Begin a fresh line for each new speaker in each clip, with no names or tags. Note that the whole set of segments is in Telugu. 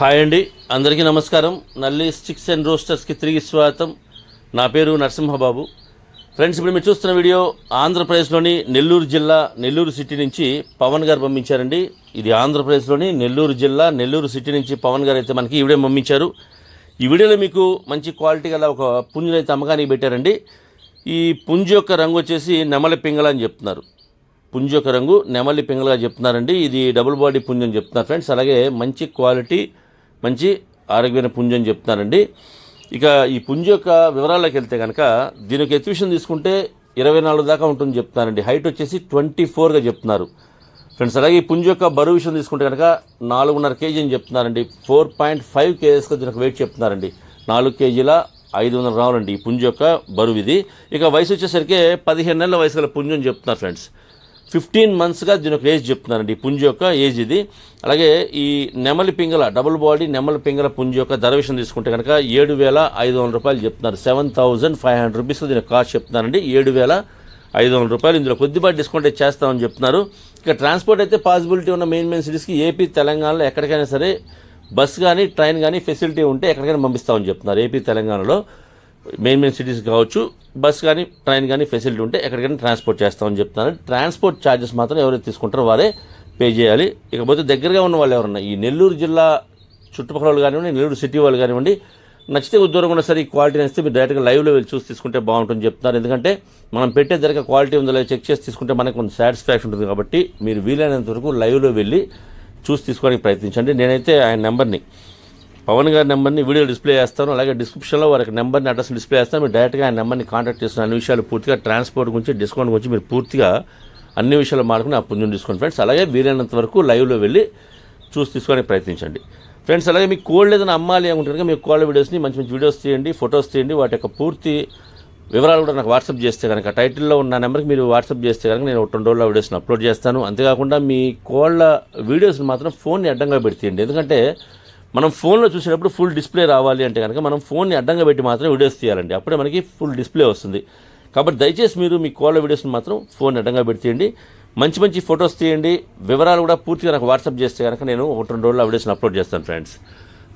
హాయ్ అండి. అందరికీ నమస్కారం. నల్లి స్టిక్స్ అండ్ రోస్టర్స్కి తిరిగి స్వాగతం. నా పేరు నరసింహబాబు. ఫ్రెండ్స్ ఇప్పుడు మీరు చూస్తున్న వీడియో ఆంధ్రప్రదేశ్లోని నెల్లూరు జిల్లా నెల్లూరు సిటీ నుంచి పవన్ గారు పంపించారండి. ఇది ఆంధ్రప్రదేశ్లోని నెల్లూరు జిల్లా నెల్లూరు సిటీ నుంచి పవన్ గారు అయితే మనకి ఈవిడే పంపించారు. ఈ వీడియోలో మీకు మంచి క్వాలిటీ గల ఒక పుంజునైతే అమ్మకానికి పెట్టారండి. ఈ పుంజు యొక్క రంగు వచ్చేసి నెమలి పింగళ అని చెప్తున్నారు. పుంజు యొక్క రంగు నెమలి పింగళగా చెప్తున్నారండి. ఇది డబుల్ బాడీ పుంజం అని చెప్తున్నారు ఫ్రెండ్స్. అలాగే మంచి క్వాలిటీ మంచి ఆరోగ్యమైన పుంజం అని చెప్తున్నారండి. ఇక ఈ పుంజు యొక్క వివరాల్లోకి వెళ్తే కనుక దీని యొక్క ఎత్విషన్ తీసుకుంటే ఇరవై నాలుగు దాకా ఉంటుంది చెప్తున్నారండి. హైట్ వచ్చేసి ట్వంటీ ఫోర్గా చెప్తున్నారు. ఫ్రెండ్స్ అలాగే ఈ పుంజు యొక్క బరువు విషయం తీసుకుంటే కనుక నాలుగున్నర కేజీ అని చెప్తున్నారండి. ఫోర్ పాయింట్ ఫైవ్ కేజెస్గా దీనికి వెయిట్ చెప్తున్నారండి. నాలుగు కేజీల ఐదు వందల రావాలండి ఈ పుంజ యొక్క బరువు ఇది. ఇక వయసు వచ్చేసరికి పదిహేను నెలల వయసు గల పుంజం చెప్తున్నారు ఫ్రెండ్స్. ఫిఫ్టీన్ మంత్స్గా దీని యొక్క ఏజ్ చెప్తున్నారండి. ఈ పుంజు యొక్క ఏజ్ ఇది. అలాగే ఈ నెమలి పింగల డబుల్ బాడీ నెమలి పింగల పుంజు యొక్క ధరవేషన్ తీసుకుంటే కనుక ఏడు వేల ఐదు వందల రూపాయలు చెప్తున్నారు. Seven thousand five hundred rupees దీని కాస్ట్ చెప్తున్నారండి. ఏడు వేల ఐదు వందల రూపాయలు ఇందులో కొద్దిపాటి డిస్కౌంట్ అయితే చేస్తామని చెప్తున్నారు. ఇక ట్రాన్స్పోర్ట్ అయితే పాసిబిలిటీ ఉన్న మెయిన్ మెయిన్ సిటీస్కి ఏపీ తెలంగాణలో ఎక్కడికైనా సరే బస్ కానీ ట్రైన్ కానీ ఫెసిలిటీ ఉంటే ఎక్కడికైనా పంపిస్తామని చెప్తున్నారు. ఏపీ తెలంగాణలో. మెయిన్ మెయిన్ సిటీస్ కావచ్చు బస్ కానీ ట్రైన్ కానీ ఫెసిలిటీ ఉంటే ఎక్కడికైనా ట్రాన్స్పోర్ట్ చేస్తామని చెప్తాను ట్రాన్స్పోర్ట్ ఛార్జెస్ మాత్రం ఎవరైతే తీసుకుంటారో వారే పే చేయాలి. ఇకపోతే దగ్గరగా ఉన్న వాళ్ళు ఎవరన్నా ఈ నెల్లూరు జిల్లా చుట్టుపక్కల వాళ్ళు కానివ్వండి నెల్లూరు సిటీ వాళ్ళు కానివ్వండి నచ్చితే దూరం కూడా సరే ఈ క్వాలిటీ నచ్చితే మీరు డైరెక్ట్గా లైవ్లో వెళ్ళి చూసి తీసుకుంటే బాగుంటుంది చెప్తున్నారు. ఎందుకంటే మనం పెట్టే ధరగా క్వాలిటీ ఉందో లేదో చెక్ చేసి తీసుకుంటే మనకు కొంచెం సాటిస్ఫాక్షన్ ఉంటుంది కాబట్టి మీరు వీలైనంత వరకు లైవ్లో వెళ్ళి చూసి తీసుకోవడానికి ప్రయత్నించండి. నేనైతే ఆయన నెంబర్ని పవన్ గారి నెంబర్ని వీడియో డిస్ప్లే చేస్తాను అలాగే డిస్క్రిప్షన్లో వారికి నెంబర్ని అడ్రస్ డిస్ప్లే చేస్తాను. మీరు డైరెక్ట్గా ఆయన నెంబర్ని కాంటాక్ట్ చేస్తున్న అన్ని విషయాలు పూర్తిగా ట్రాన్స్పోర్ట్ గురించి డిస్కౌంట్ గురించి మీరు పూర్తిగా అన్ని విషయాలు మాడుకుని ఆ పుణ్యం డిస్కౌంట్ ఫ్రెండ్స్ అలాగే వీలైనంత వరకు లైవ్లో వెళ్ళి చూసి తీసుకోవడానికి ప్రయత్నించండి. ఫ్రెండ్స్ అలాగే మీకు కోల్డ్ ఏదైనా అమ్మాలి అనుకుంటే కనుక మీకు కోల్డ్ వీడియోస్ని మంచి మంచి వీడియోస్ తీయండి ఫొటోస్ తీయండి వాటి యొక్క పూర్తి వివరాలు కూడా నాకు వాట్సాప్ చేస్తే కనుక టైటిల్లో ఉన్న నెంబర్కి మీరు వాట్సాప్ చేస్తే కనుక నేను ఒక రెండు రోజుల వీడియోస్ని అప్లోడ్ చేస్తాను. అంతేకాకుండా మీ కోళ్ళ వీడియోస్ని మాత్రం ఫోన్ని అడ్డంగా పెడితేయండి. ఎందుకంటే మనం ఫోన్లో చూసేటప్పుడు ఫుల్ డిస్ప్లే రావాలి అంటే కనుక మనం ఫోన్ని అడ్డంగా పెట్టి మాత్రం వీడియోస్ తీయాలండి. అప్పుడే మనకి ఫుల్ డిస్ప్లే వస్తుంది. కాబట్టి దయచేసి మీరు మీ కోళ్ళ వీడియోస్ని మాత్రం ఫోన్ అడ్డంగా పెడితేయండి మంచి మంచి ఫొటోస్ తీయండి. వివరాలు కూడా పూర్తిగా నాకు వాట్సాప్ చేస్తే కనుక నేను ఒక రెండు రోజులు ఆ వీడియోస్ని అప్లోడ్ చేస్తాను ఫ్రెండ్స్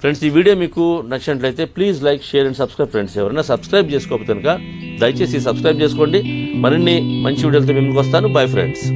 ఫ్రెండ్స్ ఈ వీడియో మీకు నచ్చినట్లయితే please like share and subscribe friends ఎవరైనా సబ్స్క్రైబ్ చేసుకోకపోతే కనుక దయచేసి సబ్స్క్రైబ్ చేసుకోండి. మరిన్ని మంచి వీడియోలతో మేము వస్తాను. Bye friends